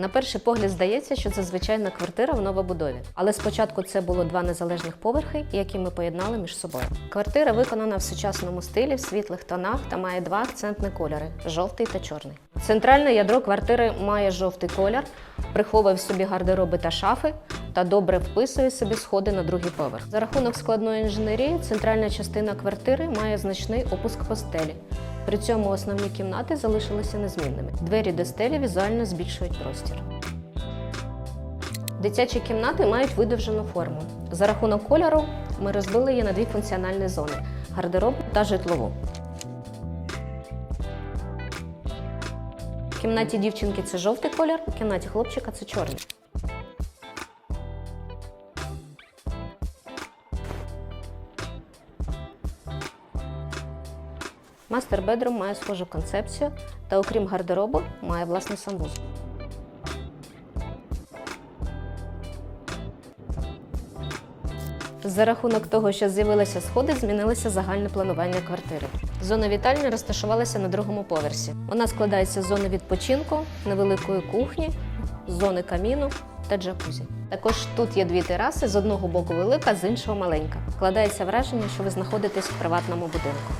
На перший погляд здається, що це звичайна квартира в новобудові. Але спочатку це було два незалежних поверхи, які ми поєднали між собою. Квартира виконана в сучасному стилі, в світлих тонах та має два акцентні кольори жовтий та чорний. Центральне ядро квартири має жовтий колір, приховує в собі гардероби та шафи та добре вписує собі сходи на другий поверх. За рахунок складної інженерії, центральна частина квартири має значний опуск по стелі. При цьому основні кімнати залишилися незмінними. Двері до стелі візуально збільшують простір. Дитячі кімнати мають видовжену форму. За рахунок кольору ми розбили її на дві функціональні зони гардеробну та житлову. В кімнаті дівчинки це жовтий колір, в кімнаті хлопчика це чорний. Мастер бедрум має схожу концепцію та, окрім гардеробу, має власний санвузол. За рахунок того, що з'явилися сходи, змінилося загальне планування квартири. Зона вітальні розташувалася на другому поверсі. Вона складається з зони відпочинку, невеликої кухні, зони каміну та джакузі. Також тут є дві тераси, з одного боку велика, з іншого маленька. Складається враження, що ви знаходитесь в приватному будинку.